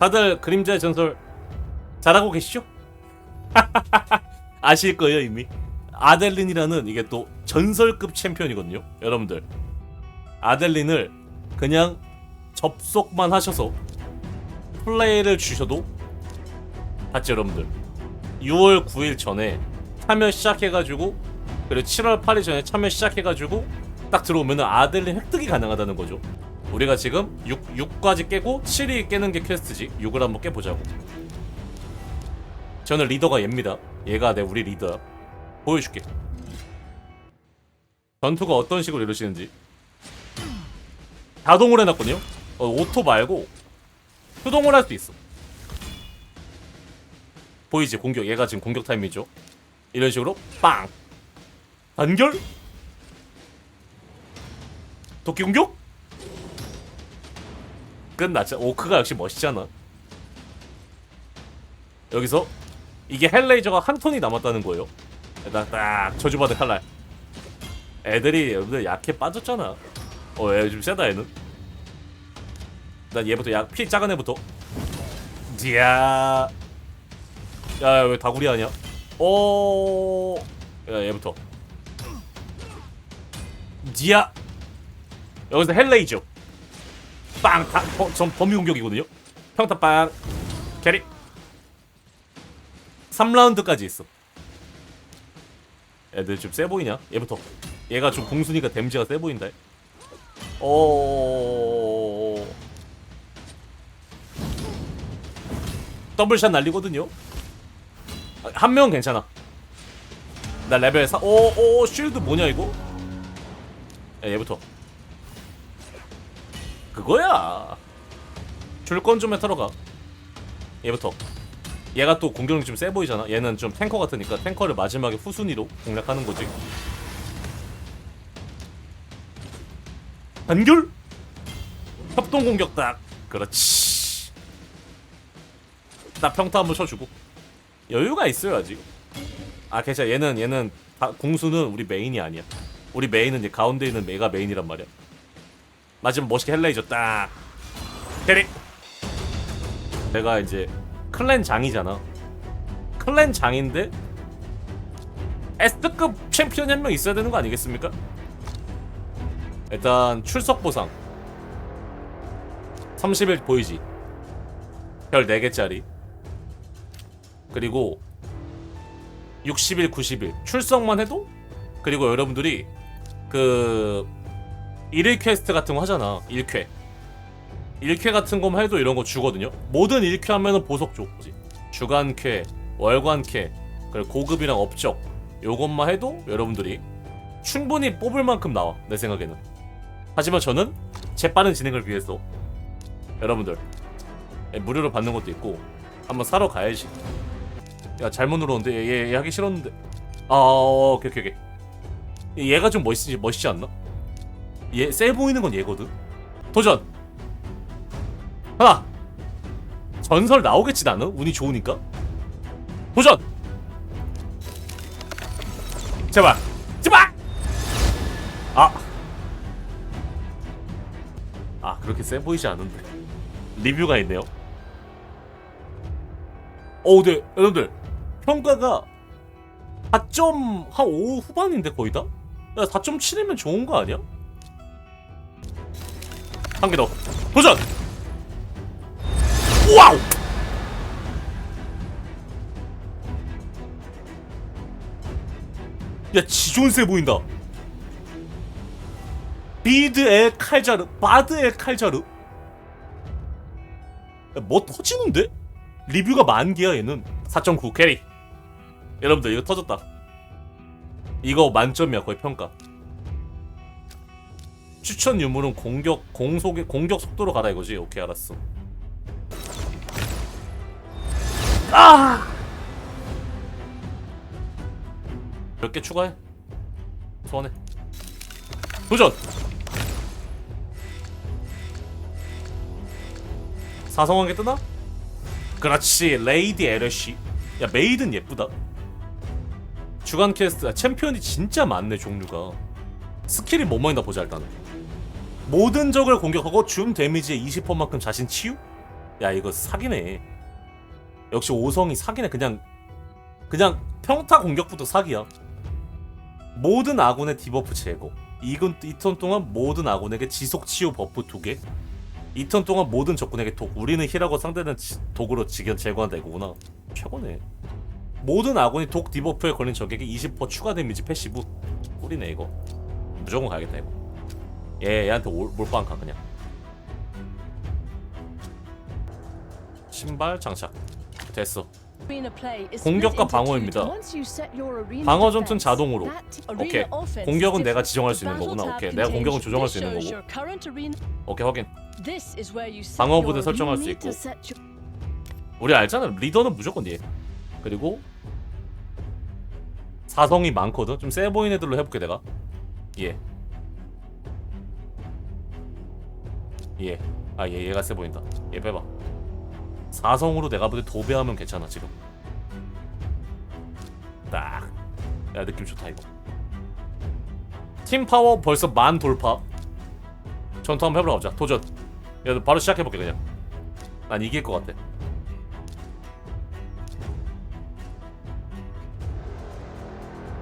다들 그림자의 전설 잘하고 계시죠? 아실 거예요 이미. 아델린이라는 이게 또 전설급 챔피언이거든요 여러분들. 아델린을 그냥 접속만 하셔서 플레이를 주셔도 봤죠 여러분들. 6월 9일 전에 참여 시작해가지고 그리고 7월 8일 전에 참여 시작해가지고 딱 들어오면은 아델린 획득이 가능하다는 거죠 우리가 지금 6, 6까지 깨고 7이 깨는 게 퀘스트지. 6을 한번 깨보자고. 저는 리더가 얘입니다. 얘가 내 우리 리더야 보여줄게. 전투가 어떤 식으로 이루어지는지. 자동으로 해놨거든요. 어, 오토 말고 수동으로 할 수 있어. 보이지? 공격. 얘가 지금 공격 타임이죠. 이런 식으로 빵! 단결? 도끼 공격 끝났죠. 오크가 역시 멋있잖아. 여기서 이게 헬레이저가 한 톤이 남았다는 거예요. 일단 딱 저주받은 칼날 애들이 여러분들 약해 빠졌잖아. 어얘좀 세다 얘는. 난 얘부터 약 피 작은 애부터. 지야. 야왜 다구리 아니야 오. 야 얘부터. 지야. 여기서 헬레이죠. 빵. 다, 어, 전 범위 공격이거든요. 평타 빵. 캐리. 3라운드까지 있어. 애들 좀 세 보이냐? 얘부터. 얘가 좀 공수니까 댐지가 세 보인다. 오. 더블샷 날리거든요. 한 명은 괜찮아. 나 레벨 4. 오, 오, 쉴드 뭐냐 이거? 야, 얘부터. 그거야. 줄 건 좀해 털어가. 얘부터. 얘가 또 공격력이 좀세 보이잖아. 얘는 좀 탱커 같으니까 탱커를 마지막에 후순위로 공략하는 거지. 단결. 협동 공격 딱. 그렇지. 나 평타 한번 쳐주고. 여유가 있어야지. 아, 괜찮아. 얘는 얘는 다- 공수는 우리 메인이 아니야. 우리 메인은 이제 가운데 있는 메가 메인이란 말이야. 마지막 멋있게 헬레이저 딱. 캐리. 내가 이제 클랜 장이잖아. 클랜 장인데 S급 챔피언이 한 명 있어야 되는 거 아니겠습니까? 일단 출석 보상 30일 보이지? 별 4개짜리 그리고 60일, 90일 출석만 해도 그리고 여러분들이 그 일일 퀘스트 같은 거 하잖아. 1쾌. 1쾌 같은 거만 해도 이런 거 주거든요. 모든 1쾌 하면은 보석 줘. 주간쾌, 월간쾌, 그리고 고급이랑 업적 요것만 해도 여러분들이 충분히 뽑을 만큼 나와. 내 생각에는. 하지만 저는 재 빠른 진행을 위해서 여러분들 예, 무료로 받는 것도 있고 한번 사러 가야지. 야 잘못 눌렀는데 얘, 얘, 얘 하기 싫었는데 아 어, 오케이 오케이 오케이 얘가 좀 멋있지 멋있지 않나? 얘 세 보이는 건 얘거든 도전. 하나. 전설 나오겠지 나는? 운이 좋으니까? 도전. 제발. 제발! 아. 아 그렇게 세 보이지 않은데. 리뷰가 있네요. 어, 네, 여러분들 평가가 4.5 후반인데 거의 다? 야, 4.7이면 좋은 거 아니야? 한 개 더. 도전! 와우! 야, 지존 세 보인다. 비드의 칼자루, 바드의 칼자루. 야, 뭐 터지는데? 리뷰가 만 개야 얘는 4.9 캐리 여러분들 이거 터졌다 이거 만점이야 거의 평가 추천 유물은 공격 공속의 공격 속도로 가라 이거지. 오케이 알았어. 아! 몇 개 추가해? 소원해. 도전! 사성한 게 뜨나? 그렇지 레이디 에러쉬 야 메이든 예쁘다. 주간 퀘스트 아, 챔피언이 진짜 많네 종류가. 스킬이 뭐뭐 있나 보자 일단 모든 적을 공격하고 줌 데미지의 20%만큼 자신 치유? 야 이거 사기네. 역시 오성이 사기네. 그냥 그냥 평타 공격부터 사기야. 모든 아군의 디버프 제거. 이건 2턴 동안 모든 아군에게 지속 치유 버프 2개. 2턴 동안 모든 적군에게 독. 우리는 힐하고 상대는 지- 독으로 직연 제거한다 이거구나. 최고네. 모든 아군이 독 디버프에 걸린 적에게 20% 추가 데미지 패시브. 꿀이네 이거. 무조건 가야겠다 이거 얘 얘한테 올- 몰빵 가 그냥 신발 장착 됐어 공격과 방어입니다. 방어 전투는 자동으로. 오케이. 공격은 내가 지정할 수 있는 거구나. 오케이. 내가 공격은 조정할 수 있는 거고. 오케이 확인 방어 부대 설정할 수 있고 우리 알잖아 리더는 무조건 얘 그리고 사성이 많거든 좀 세 보이는 애들로 해볼게 내가 얘 얘. 아, 얘, 얘가 세 보인다. 얘 빼봐. 사성으로 내가 볼때 도배하면 괜찮아, 지금. 딱. 야, 느낌 좋다, 이거. 팀 파워 벌써 만 돌파. 전투 한번 해보러 가보자. 도전. 야, 너 바로 시작해볼게, 그냥. 난 이길 것 같아.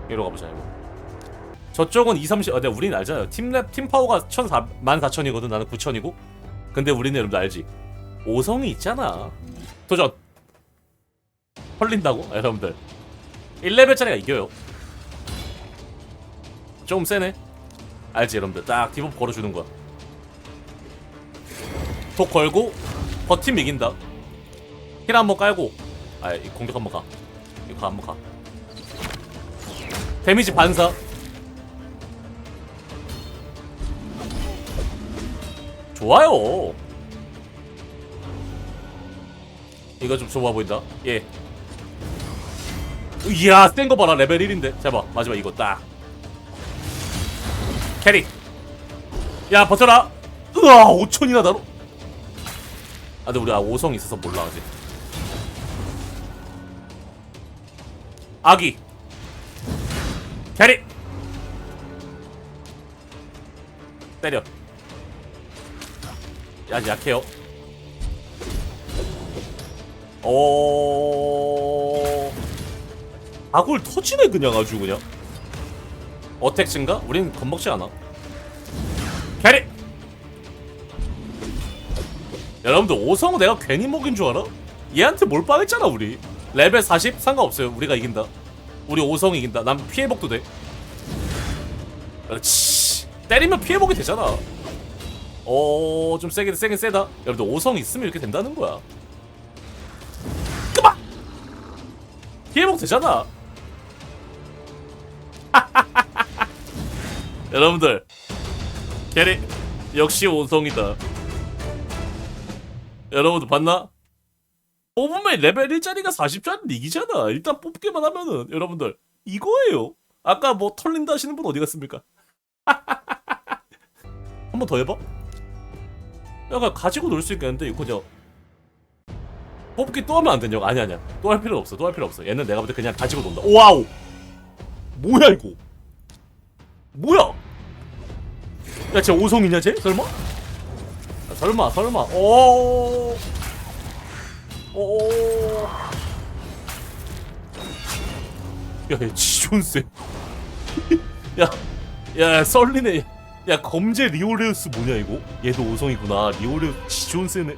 이리로 가보자, 이거. 저쪽은 2, 30, 아, 근데 우리는 알잖아요. 팀 파워가 1,400, 14,000이거든. 나는 9,000이고. 근데 우리는 여러분들 알지? 5성이 있잖아. 도전! 헐린다고? 아, 여러분들. 1레벨짜리가 이겨요. 좀 세네. 알지, 여러분들. 딱 디버프 걸어주는 거야. 독 걸고, 버팀 이긴다. 힐 한 번 깔고. 아, 이 공격 한 번 가. 이거 한 번 가. 데미지 반사. 좋아요. 이거 좀 좋아 보인다. 예. 이야, 센 거 봐라. 레벨 1인데. 자 봐. 마지막 이거 딱. 캐리. 야, 버텨라. 으아, 5천이나 다로. 아, 근데 우리 아 5성 있어서 몰라 아직. 아기. 캐리. 때려. 야, 약해요. 어... 아골 터지네 그냥 아주 그냥. 어택 증가? 우린 겁먹지 않아. 캐리. 여러분들 오성우 내가 괜히 먹인 줄 알아? 얘한테 몰빵했잖아 우리. 레벨 40 상관없어요. 우리가 이긴다. 우리 오성 이긴다. 난 피해복도 돼. 그렇지. 때리면 피해복이 되잖아. 어, 좀 세게 세게 세다. 여러분들 오성 있으면 이렇게 된다는 거야. 그만. 피해복 되잖아. 여러분들, 캐리 역시 오성이다. 여러분들 봤나? 뽑으면 레벨 1짜리가 40짜리 이기잖아. 일단 뽑기만 하면은 여러분들 이거예요. 아까 뭐 털린다 하시는 분 어디 갔습니까? 한 번 더 해봐. 약간 가지고 놀 수 있겠는데 이거 그냥 뽑기 또 하면 안 되냐고. 아니 아니야. 또 할 필요 없어 또 할 필요 없어. 얘는 내가 볼 때 그냥 가지고 논다. 와우. 뭐야 이거? 뭐야? 야쟤 오성이냐 쟤? 설마? 아, 설마 설마. 오 오. 야, 얘 지존세. 야, 야, 썰리네. 야, 검제 리오레우스 뭐냐 이거? 얘도 오성이구나. 리오레우스 지존 세네.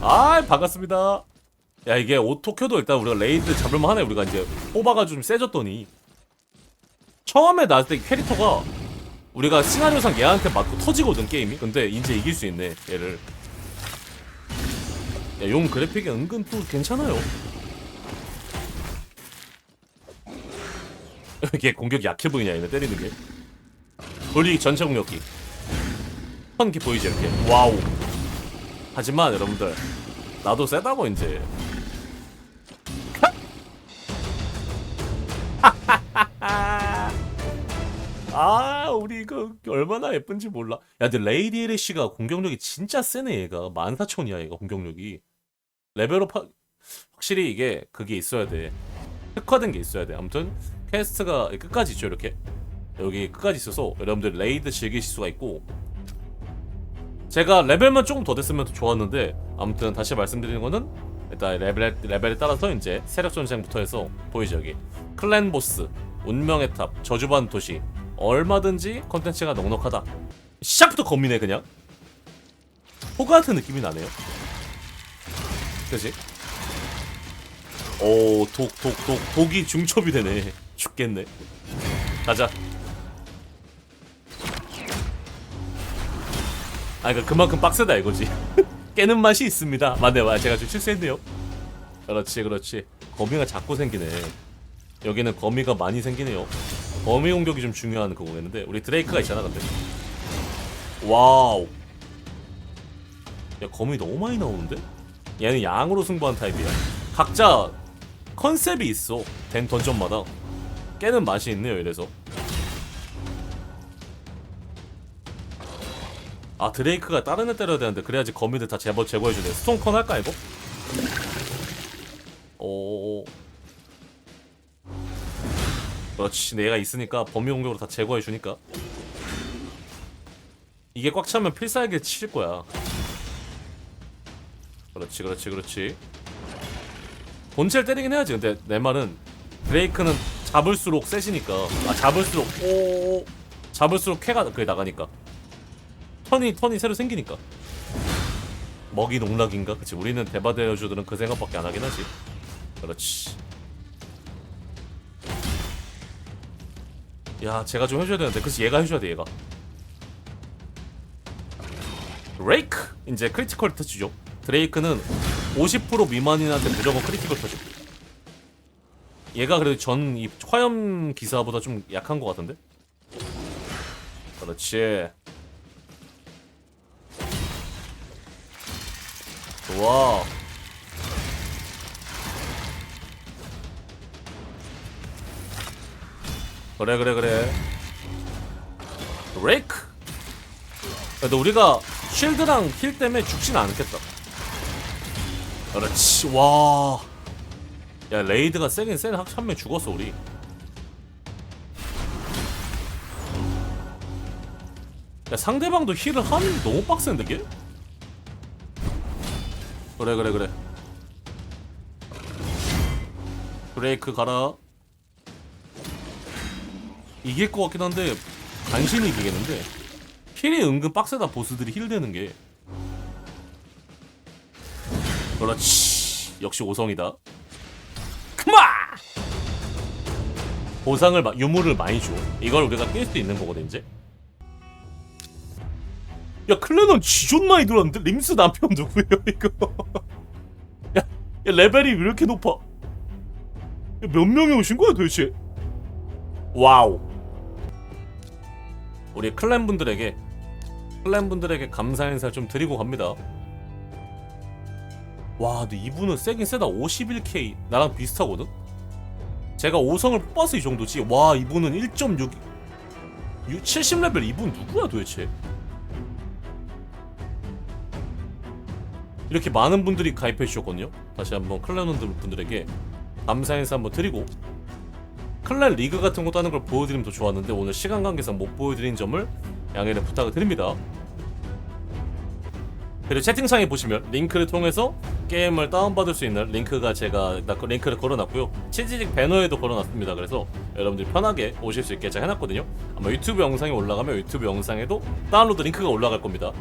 아, 반갑습니다. 야, 이게 오토큐도 일단 우리가 레이드 잡을만 하네. 우리가 이제 뽑아가지고 좀 세졌더니. 처음에 나왔을 때 캐릭터가 우리가 시나리오상 얘한테 맞고 터지거든 게임이. 근데 이제 이길 수 있네 얘를. 야, 용 그래픽이 은근 또 괜찮아요. 이게 공격이 약해 보이냐 얘네 때리는 게. 돌리기 전체 공격기. 턴기 보이지 이렇게. 와우. 하지만 여러분들 나도 세다고 이제. 아 우리 이거 얼마나 예쁜지 몰라 야 근데 레이디 에리쉬가 공격력이 진짜 세네 얘가 14,000이야 얘가 공격력이 레벨업 하... 확실히 이게 그게 있어야 돼 특화된 게 있어야 돼 아무튼 퀘스트가 끝까지 있죠 이렇게 여기 끝까지 있어서 여러분들 레이드 즐기실 수가 있고 제가 레벨만 조금 더 됐으면 더 좋았는데 아무튼 다시 말씀드리는 거는 일단 레벨 레벨에 따라서 이제 세력 전쟁부터 해서 보이죠 여기 클랜 보스, 운명의 탑, 저주받은 도시 얼마든지 컨텐츠가 넉넉하다. 시작부터 검이네 그냥. 호가 같은 느낌이 나네요. 그지? 오, 독, 독, 독, 독이 중첩이 되네. 죽겠네. 가자. 아, 그러니까 그만큼 빡세다 이거지. 깨는 맛이 있습니다. 맞네, 맞. 제가 좀 실수했네요. 그렇지, 그렇지. 거미가 자꾸 생기네. 여기는 거미가 많이 생기네요. 거미 공격이 좀 중요한 그거겠는데 우리 드레이크가 있잖아, 근데. 와우. 야, 거미 너무 많이 나오는데? 얘는 양으로 승부한 타입이야. 각자 컨셉이 있어. 된 던전마다 깨는 맛이 있네요. 이래서. 아 드레이크가 다른 애 때려야 되는데 그래야지 거미들 다 제거 제거해주네. 스톤컨 할까 이거? 오. 그렇지. 내가 있으니까 범위 공격으로 다 제거해주니까. 이게 꽉 차면 필살기 치실 거야. 그렇지, 그렇지, 그렇지. 본체를 때리긴 해야지. 근데 내 말은 브레이크는 잡을수록 세지니까. 아 잡을수록 오 잡을수록 쾌가 그게 나가니까. 턴이 턴이 새로 생기니까. 먹이 농락인가? 그치 우리는 대바대 여주들은 그 생각밖에 안 하긴 하지. 그렇지. 야, 제가 좀 해줘야 되는데, 그치 얘가 해줘야 돼 얘가. 레이크 이제 크리티컬 터치죠. 드레이크는 50% 미만인한테 무조건 크리티컬 터치. 얘가 그래도 전 이 화염 기사보다 좀 약한 것 같은데? 그렇지. 좋아. 그래 그래 그래. 레이크. 그래도 우리가 쉴드랑 힐 때문에 죽진 않겠다. 그렇지. 와. 야 레이드가 세긴 세네 한명 죽었어 우리. 야 상대방도 힐을 하는 너무 빡센데 걔? 그래 그래 그래. 브레이크 가라. 이길 것 같긴 한데 간신히 이기겠는데 힐이 은근 빡세다 보스들이 힐 되는 게. 그렇지. 역시 오성이다. 보상을 마, 유물을 많이 줘. 이걸 우리가 깰수 있는 거거든 이제. 야 클레넌 지존 많이 들었는데 림스 남편 누구예요 이거? 야, 야 레벨이 왜 이렇게 높아? 야, 몇 명이 오신 거야 도대체? 와우. 우리 클랜 분들에게 클랜 분들에게 감사 인사 좀 드리고 갑니다. 와, 근데 이분은 세긴 세다. 51K 나랑 비슷하거든. 제가 5성을 뽑아서 이 정도지. 와, 이분은 1.6 70레벨 이분 누구야 도대체? 이렇게 많은 분들이 가입해 주셨거든요. 다시 한번 클랜원들 분들에게 감사 인사 한번 드리고 클랜 리그 같은 것도 하는 걸 보여드리면 더 좋았는데 오늘 시간 관계상 못 보여드린 점을 양해를 부탁을 드립니다. 그리고 채팅창에 보시면 링크를 통해서 게임을 다운받을 수 있는 링크가 제가 나- 링크를 걸어놨고요. 치지직 배너에도 걸어놨습니다. 그래서 여러분들이 편하게 오실 수 있게 제가 해놨거든요. 아마 유튜브 영상이 올라가면 유튜브 영상에도 다운로드 링크가 올라갈 겁니다.